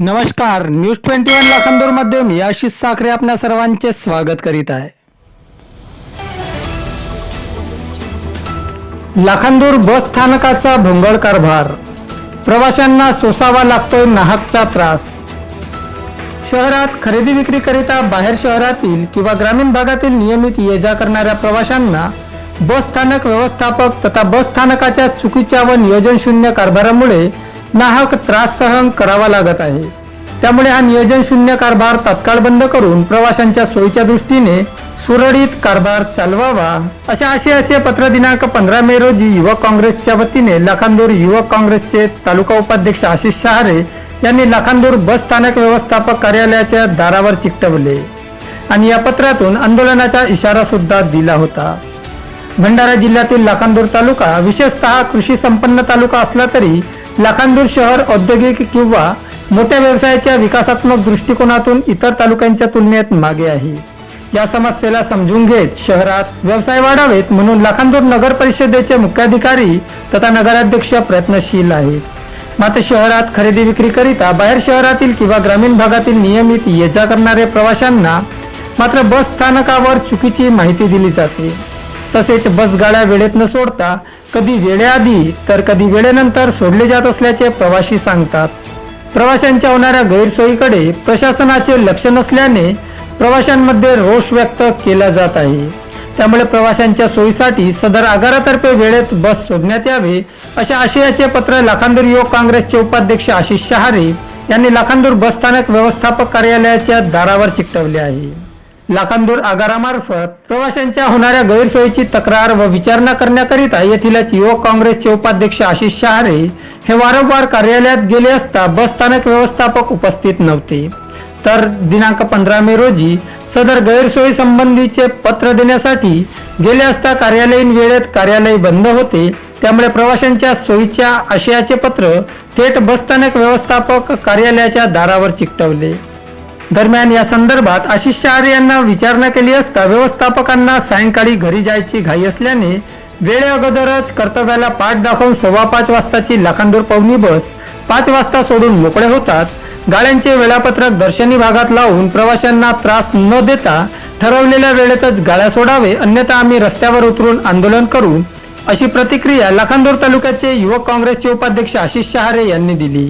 नमस्कार news twenty one लाखांदूरमध्ये मी आशिष साखरे आपल्या सर्वांचे स्वागत करीत आहे. लाखांदूर बस स्थानकाचा भोंगळ कारभार प्रवाशांना सोसावा लागतोय नाहकचा त्रास. शहरात खरेदी विक्री करिता बाहेर शहरातील किंवा ग्रामीण भागातील नियमित ये जा करणाऱ्या प्रवाशांना बस स्थानक व्यवस्थापक तथा बस स्थानकाच्या चुकीच्या व नियोजन शून्य कारभारामुळे नाहक त्रास सहन करावा लागत आहे. त्यामुळे हा नियोजन शून्य कारभार तात्काळ बंद करून प्रवाशांच्या सोयीच्या दृष्टीने सुरळीत कारभार चालवावा. अशा आशयाचे पत्र दिनांक पंधरा मे रोजी युवक काँग्रेसच्या वतीने लाखांदूर युवक काँग्रेसचे तालुका उपाध्यक्ष आशिष शहारे यांनी लाखांदूर बस स्थानक व्यवस्थापक कार्यालयाच्या दारावर चिकटवले आणि या पत्रातून आंदोलनाचा इशारा सुद्धा दिला होता. भंडारा जिल्ह्यातील लाखांदूर तालुका विशेषतः कृषी संपन्न तालुका असला तरी लाखांदूर शहर औद्योगिक किंवा मोठ्या व्यवसायाच्या विकासात्मक दृष्टिकोनातून इतर तालुक्यांच्या तुलनेत मागे आहे. या समस्येला समजून घेत शहरात व्यवसाय वाढावेत म्हणून लाखांदूर नगर परिषदेचे मुख्याधिकारी तथा नगराध्यक्ष प्रयत्नशील आहेत. मात्र शहरात खरेदी विक्रीकरिता बाहेर शहरातील किंवा ग्रामीण भागातील नियमित ये जा करणारे प्रवाशांना मात्र बस स्थानकावर चुकीची माहिती दिली जाते. तसेच बस गाड्या वेळेत न सोडता कधी वेळेआधी तर कधी वेळेनंतर सोडले जात असल्याचे प्रवासी सांगतात. प्रवाशांच्या होणाऱ्या गैरसोयीकडे प्रशासनाचे लक्ष नसल्याने प्रवाशांमध्ये रोष व्यक्त केला जात आहे. त्यामुळे प्रवाशांच्या सोयीसाठी सदर आगारातर्फे वेळेत बस सोडण्यात यावे अशा आशयाचे पत्र लाखांदूर युवक काँग्रेसचे उपाध्यक्ष आशिष शहारे यांनी लाखांदूर बस स्थानक व्यवस्थापक कार्यालयाच्या दारावर चिकटवले आहे. लाखांदूर आगारामार्फत प्रवाशांच्या होणाऱ्या गैरसोयीची तक्रार व विचारणा करण्याकरिता येथीलच युवक काँग्रेसचे उपाध्यक्ष आशिष शहारे हे वारंवार कार्यालयात गेले असता बसस्थानक व्यवस्थापक उपस्थित नव्हते. तर दिनांक पंधरा मे रोजी सदर गैरसोयी संबंधीचे पत्र देण्यासाठी गेले असता कार्यालयीन वेळेत कार्यालय बंद होते. त्यामुळे प्रवाशांच्या सोयीच्या आशयाचे पत्र थेट बसस्थानक व्यवस्थापक कार्यालयाच्या दारावर चिकटवले. दरम्यान या संदर्भात आशिष शहारे यांना विचारणा केली असता व्यवस्थापकांना सायंकाळी घरी जायची घाई असल्याने वेळे अगोदरच कर्तव्याला पाठ दाखवून सव्वा पाच वाजताची लाखांदूर पवनी बस पाच वाजता सोडून मोकळे होतात. गाड्यांचे वेळापत्रक दर्शनी भागात लावून प्रवाशांना त्रास न देता ठरवलेल्या वेळेतच गाड्या सोडावे अन्यथा आम्ही रस्त्यावर उतरून आंदोलन करू अशी प्रतिक्रिया लाखांदूर तालुक्याचे युवक काँग्रेसचे उपाध्यक्ष आशिष शहारे यांनी दिली.